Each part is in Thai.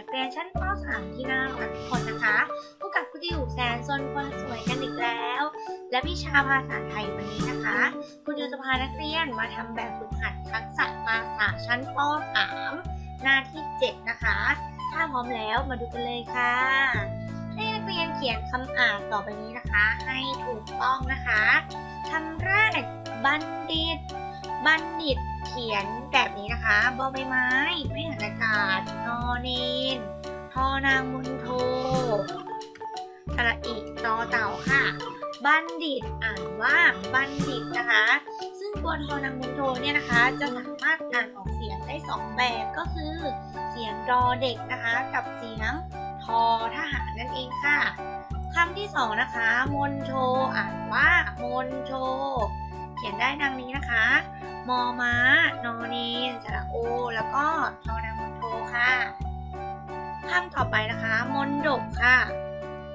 นักเรียนชั้นป .3 ที่น่ารักทุกคนนะคะพบกับคุณดิวแสนซนคนสวยกันอีกแล้ว และวิชาภาษาไทยวันนี้นะคะ คุณดิวจะพานักเรียนมาทำแบบฝึกหัดทักษะภาษาชั้นป .3 หน้าที่ 7 นะคะ ถ้าพร้อมแล้วมาดูกันเลยค่ะ ให้นักเรียนเขียนคำอ่านต่อไปนี้นะคะ ให้ถูกต้องนะคะคำแรกบัณฑิต บัณฑิตเขียนแบบนี้นะคะบอใบไม้ ไม่หันอากาศนอนี อนางมุนโทสระอิตอเต่าค่ะ บัณฑิตอ่านว่าบัณฑิตนะคะ ซึ่งตัวทอนางมุนโทเนี่ยนะคะ จะสามารถอ่านออกเสียงได้สองแบบก็คือ เสียงรอเด็กนะคะ กับเสียงทอทหารนั่นเองค่ะคำที่สองนะคะ มนโทอ่านว่ามนโทเขียนได้ดังนี้นะคะ มอม้านอเนนสระโอ แล้วก็ท คำต่อไปนะคะ มนดบค่ะ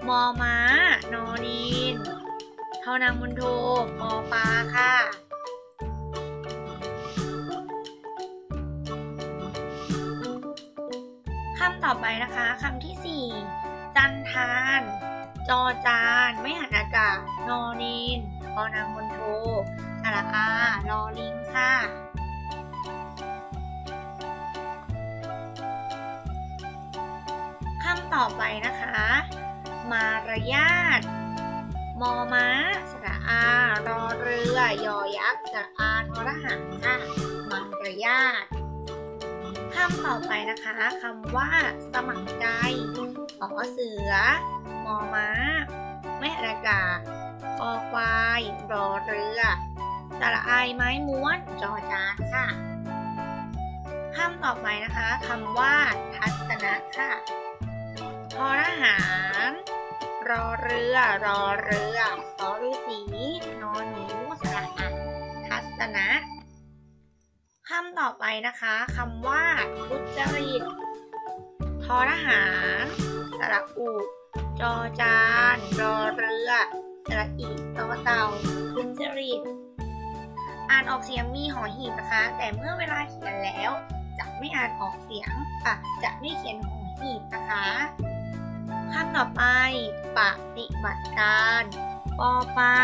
มอม้านอเนนทอนางมนโทปอปลาค่ะคำต่อไปนะคะคำที่สี่จันทาน จอจาน ไม่หันอากาศนอเนนทอนางมนโทสระอารอลิงค่ะ ต่อไปนะคะ มารยาทมอม้าสระอารอเรือยอยักษ์สระอาทอรหังค่ะมารยาทคำต่อไปนะคะคำว่า สมัครใจขอเสือ มอม้าไม่อากาคอควายรอเรือสระอายไม้ม้วนจอจานค่ะคำต่อไปนะคะคำว่า ทัศนะค่ะ ทอทหาร รอเรือ รอเรือสอฤษีนอนหนูสระอะทัศนะคำต่อไปนะคะคำว่าทุจริตทอทหารสระอุจอจานรอเรือสระอีตอเต่าทุจริตอ่านออกเสียงมีหอหีบนะคะ แต่เมื่อเวลาเขียนแล้ว จะไม่อ่านออกเสียงอะจะไม่เขียนหอหีบนะคะ คำต่อไป ปฏิบัติการปอปลา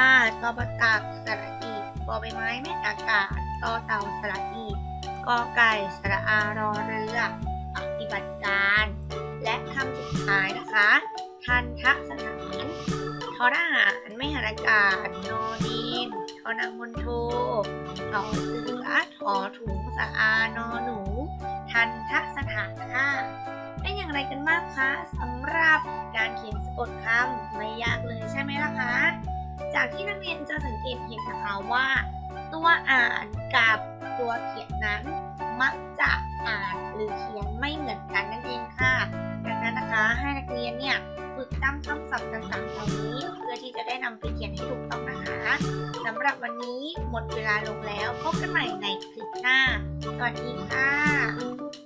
ตอปตักสระอีปอใบไม้แม่อากาศตอเต่าสระอีกอไก่สระอารอเรือ ปฏิบัติการ และคำสุดท้ายนะคะ ทันทะสถานทอทหารไม่หันอากาศโนอนีนทอนางมนโททอเสือทอถุงสะอานอหนู ทันทสถานค่ะเป็นอย่างไรกันบ้างคะสำหรับการเขียนสะกดคำไม่ยากเลยใช่ไหมล่ะคะ จากที่นักเรียนจะสังเกตเห็นนะคะว่า ตัวอ่านกับตัวเขียนนั้นมักจะอ่านหรือเขียนไม่เหมือนกันนั่นเองค่ะ ดังนั้นนะคะให้นักเรียนเนี่ย ฝึกจำคำศัพท์ต่างๆเหล่านี้ เพื่อที่จะได้นำไปเขียนให้ถูกต้องนะคะสำหรับวันนี้หมดเวลาลงแล้ว พบกันใหม่ในคลิปหน้า สวัสดีค่ะ